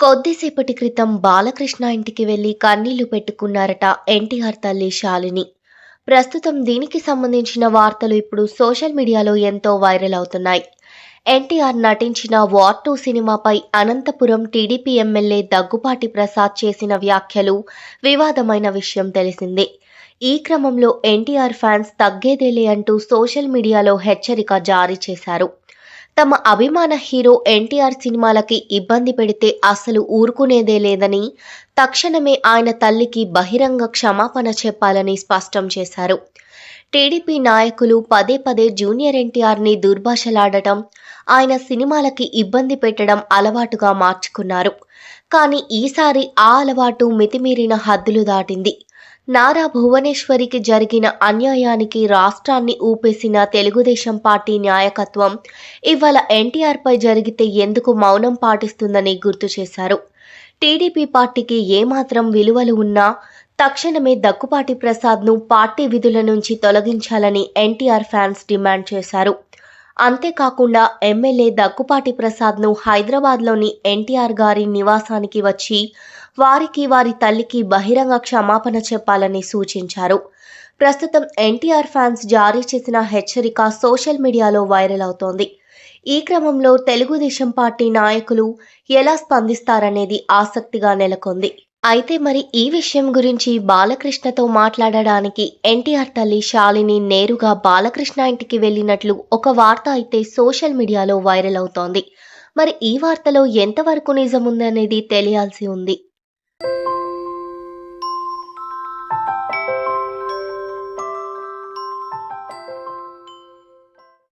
కొద్దిసేపటి క్రితం బాలకృష్ణ ఇంటికి వెళ్ళి కన్నీళ్ళు పెట్టుకున్నారట ఎన్టీఆర్ తల్లి శాలిని. ప్రస్తుతం దీనికి సంబంధించిన వార్తలు ఇప్పుడు సోషల్ మీడియాలో ఎంతో వైరల్ అవుతున్నాయి. ఎన్టీఆర్ నటించిన వార్ టూ సినిమాపై అనంతపురం టీడీపీ ఎమ్మెల్యే దగ్గుపాటి ప్రసాద్ చేసిన వ్యాఖ్యలు వివాదమైన విషయం తెలిసిందే. ఈ క్రమంలో ఎన్టీఆర్ ఫ్యాన్స్ తగ్గేదేలే అంటూ సోషల్ మీడియాలో హెచ్చరిక జారీ చేశారు. తమ అభిమాన హీరో ఎన్టీఆర్ సినిమాలకి ఇబ్బంది పెడితే అసలు ఊరుకునేదే లేదని తక్షణమే ఆయన తల్లికి బహిరంగ క్షమాపణ చెప్పాలని స్పష్టం చేశారు. టీడీపీ నాయకులు పదే పదే జూనియర్ ఎన్టీఆర్ని దుర్భాషలాడటం ఆయన సినిమాలకి ఇబ్బంది పెట్టడం అలవాటుగా మార్చుకున్నారు. కానీ ఈసారి ఆ అలవాటు మితిమీరిన హద్దులు దాటింది. నారా భువనేశ్వరికి జరిగిన అన్యాయానికి రాష్ట్రాన్ని ఊపేసిన తెలుగుదేశం పార్టీ నాయకత్వం ఇవాళ ఎన్టీఆర్పై జరిగితే ఎందుకు మౌనం పాటిస్తుందని గుర్తు చేశారు. టీడీపీ పార్టీకి ఏమాత్రం విలువలు ఉన్నా తక్షణమే దక్కుపాటి ప్రసాద్ను పార్టీ విధుల నుంచి తొలగించాలని ఎన్టీఆర్ ఫ్యాన్స్ డిమాండ్ చేశారు. అంతేకాకుండా ఎమ్మెల్యే దగ్గుపాటి ప్రసాద్ను హైదరాబాద్లోని ఎన్టీఆర్ గారి నివాసానికి వచ్చి వారికి వారి తల్లికి బహిరంగ క్షమాపణ చెప్పాలని సూచించారు. ప్రస్తుతం ఎన్టీఆర్ ఫ్యాన్స్ జారీ చేసిన హెచ్చరిక సోషల్ మీడియాలో వైరల్ అవుతోంది. ఈ క్రమంలో తెలుగుదేశం పార్టీ నాయకులు ఎలా స్పందిస్తారనేది ఆసక్తిగా నెలకొంది. అయితే మరి ఈ విషయం గురించి బాలకృష్ణతో మాట్లాడడానికి ఎన్టీఆర్ తల్లి శాలిని నేరుగా బాలకృష్ణ ఇంటికి వెళ్ళినట్లు ఒక వార్త అయితే సోషల్ మీడియాలో వైరల్ అవుతోంది. మరి ఈ వార్తలో ఎంతవరకు నిజం ఉందనేది తెలియాల్సి ఉంది.